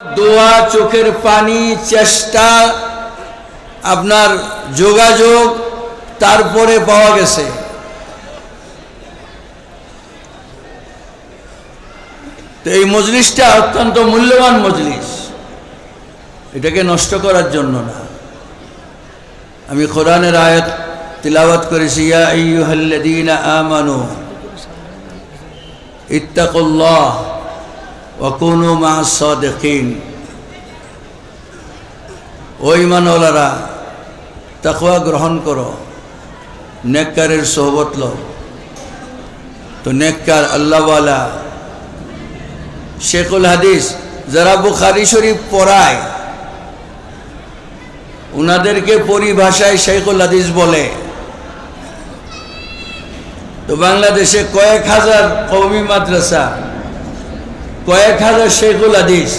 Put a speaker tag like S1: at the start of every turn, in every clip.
S1: দোয়া, চোখের পানি, চেষ্টা, আপনার যোগাযোগ তারপরে পাওয়া গেছে। এই মজলিসটা অত্যন্ত মূল্যবান মজলিস। এটাকে নষ্ট করার জন্য না। আমি কোরআনের আয়াত তিলাওয়াত করেছি, ইয়া আমানু ইত্তাকুল্লাহ ওয়া কুনু মা'আস সাদিকিন। ও ইমানওয়ালারা, তাকওয়া গ্রহণ করো, নেককারের সোহবত লো তো নেককার আল্লাহওয়ালা শেখুল হাদিস যারা বুখারি শরীফ পড়ায়, উনাদেরকে পরিভাষায় শেখুল হাদিস বলে। তো বাংলাদেশে কয়েক হাজার কৌমি মাদ্রাসা কয়েক হাজার শেখুল হাদিস।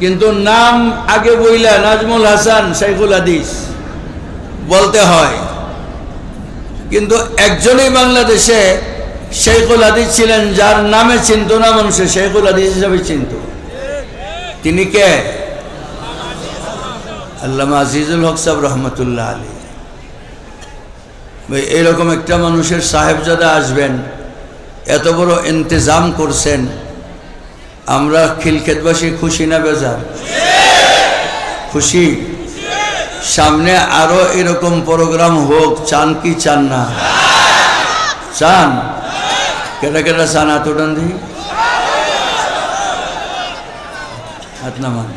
S1: কিন্তু নাম আগে বইলা নাজমুল হাসান শেখুল হাদিস বলতে হয়। কিন্তু একজনই বাংলাদেশে শেখুল হাদিস ছিলেন যার নামে চিনত না মানুষের শেখুল হাদিস হিসাবে চিনত। তিনি কে? আল্লামা আজিজুল হক সাহেব রহমতুল্লাহ আলী ভাই, এরকম একটা মানুষের সাহেবজাদা আসবেন, এত বড় ইন্তজাম করছেন আমরা খিলক্ষেতবাসী খুশি না বেজার? খুশি? সামনে আরও এরকম প্রোগ্রাম হোক, চান কি চান না? চান? কেটা কেটা চান হাত নামান।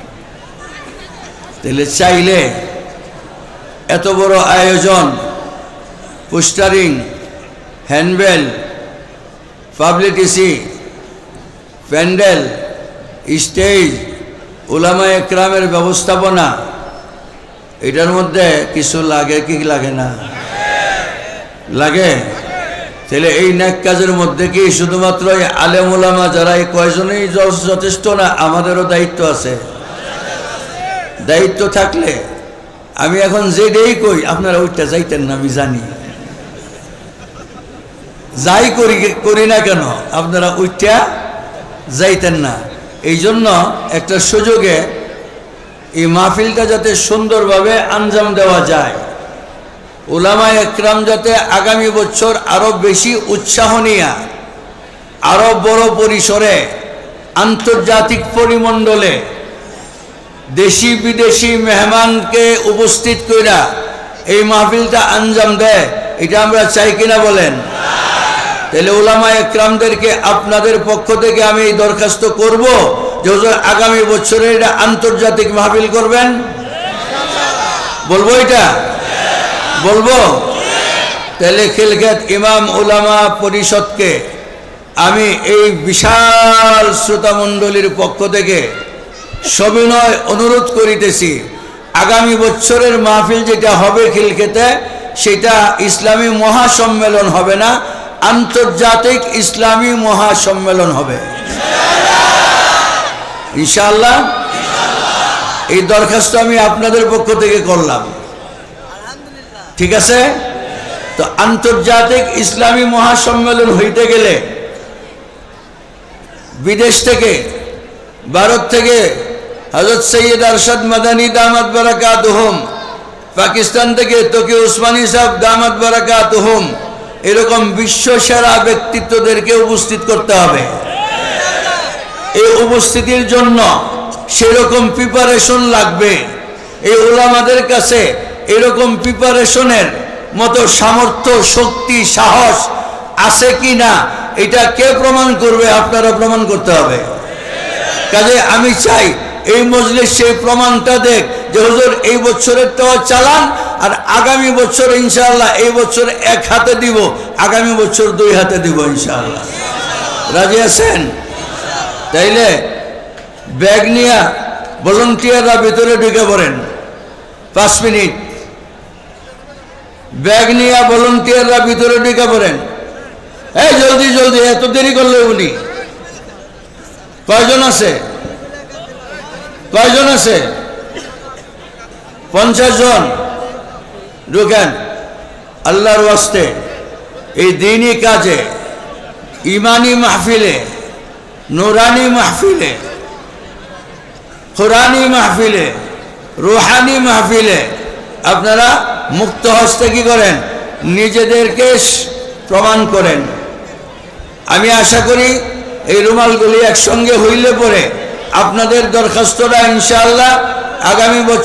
S1: তাহলে চাইলে এত বড় আয়োজন, postering, handbill publicity pandal, stage ওলামা একরামের ব্যবস্থাপনা, এটার মধ্যে কিছু লাগে কি লাগে না? লাগে? তাহলে এই ন্যাক কাজের মধ্যে কি শুধুমাত্র আলেম ওলামা যারা এই কয়জনেই যথেষ্ট না, আমাদেরও দায়িত্ব আছে। দায়িত্ব থাকলে, আমি এখন যেটাই কই, আপনারা ওইটা যাইতেন না, আমি জানি। যাই করি করি না কেন, আপনারা ওইটা যাইতেন না। এই জন্য একটা সুযোগে এই মাহফিলটা যাতে সুন্দরভাবে আঞ্জাম দেওয়া যায়। ওলামা একরাম যাতে আগামী বছর আরও বেশি উৎসাহ নিয়ে আরও বড় পরিসরে আন্তর্জাতিক পরিমণ্ডলে দেশি বিদেশি মেহমানকে উপস্থিত কইরা এই মাহফিলটা আঞ্জাম দেয়, এটা আমরা চাই কিনা বলেন? তাহলে ওলামা একরামদেরকে আপনাদের পক্ষ থেকে আমি এই দরখাস্ত করব যে আগামী বছরে এটা আন্তর্জাতিক মাহফিল করবেন? বলব এটা? বলব? তাহলে খিলখেত ইমাম ওলামা পরিষদকে আমি এই বিশাল শ্রোতামণ্ডলীর পক্ষ থেকে সবিনয় অনুরোধ করিতেছি, আগামী বছরের মাহফিল যেটা হবে খিলখেতে, সেটা ইসলামী মহাসম্মেলন হবে না আন্তর্জাতিক ইসলামী মহাসম্মেলন হবে। ইনশাআল্লাহ। এই দরখাস্ত আমি আপনাদের পক্ষ থেকে করলাম। ঠিক আছে? তো আন্তর্জাতিক ইসলামী মহাসম্মেলন হইতে গেলে বিদেশ থেকে, ভারত থেকে হজরত সৈয়দ আরশাদ মাদানী দামাত বারাকাত পাকিস্তান থেকে তোকে উসমানী সাহেব দামাত বারাকাত এরকম বিশ্ব সেরা ব্যক্তিত্বদেরকে উপস্থিত করতে হবে। এই উপস্থিতির জন্য সেরকম প্রিপারেশন লাগবে। এই ওলামাদের কাছে এরকম প্রিপারেশনের মতো সামর্থ্য, শক্তি, সাহস আছে কি না, এটা কে প্রমাণ করবে আপনারা প্রমাণ করতে হবে। কাজে আমি চাই এই মজলিস সেই প্রমাণটা দেখ যে হুজুর, এই বছরের তো চালান, আর আগামী বছর ইনশাআল্লাহ এই বছর এক হাতে দিব, আগামী বছর দুই হাতে দিব ইনশাআল্লাহ। রাজি আছেন? তাইলে ব্যাগ নিয়ে ভলন্টিয়াররা ভিতরে ঢুকে পড়েন। পাঁচ মিনিট। ব্যাগ নিয়ে ভলন্টিয়াররা ভিতরে ঢুকে পড়েন। এই জলদি জলদি, এত দেরি করলে উনি। কয়জন আছে? কয়জন আছে? পঞ্চাশ জন। ঢুকেন। আল্লাহর ওয়াস্তে। এই দিনই কাজে। ইমানি মাহফিলে। নুরানি মাহফিলে। কোরআনি মাহফিলে। রুহানি মাহফিলে। আপনারা মুক্ত হস্তে কি করেন? নিজেদেরকে প্রমাণ করেন। আমি আশা করি এই রুমালগুলি একসঙ্গে হইলে পরে আপনাদের দরখাস্তটা ইনশাআল্লাহ আগামী বছর